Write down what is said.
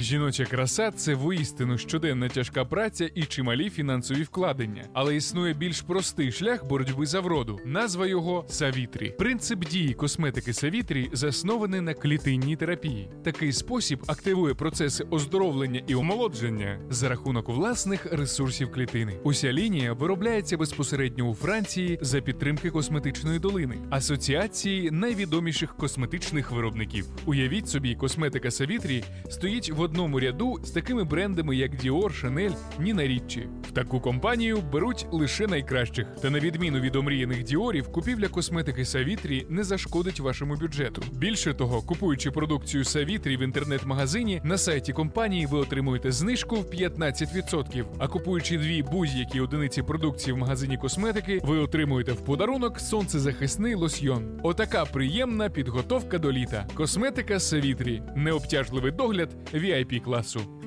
Жіноча краса це воістину щоденна тяжка праця і чималі фінансові вкладення, але існує більш простий шлях боротьби за вроду. Назва його Савітрі. Принцип дії косметики Савітрі заснований на клітинній терапії. Такий спосіб активує процеси оздоровлення і омолодження за рахунок власних ресурсів клітини. Уся лінія виробляється безпосередньо у Франції за підтримки косметичної долини, асоціації найвідоміших косметичних виробників. Уявіть собі, косметика Савітрі стоїть в одному ряду з такими брендами, як Dior, Chanel, Ніна Річчі. Таку компанію беруть лише найкращих. Та на відміну від омріяних діорів, купівля косметики Савітрі не зашкодить вашому бюджету. Більше того, купуючи продукцію Савітрі в інтернет-магазині, на сайті компанії ви отримуєте знижку в 15%, а купуючи дві будь-які одиниці продукції в магазині косметики, ви отримуєте в подарунок сонцезахисний лосьйон. Отака приємна підготовка до літа. Косметика Савітрі. Необтяжливий догляд VIP класу.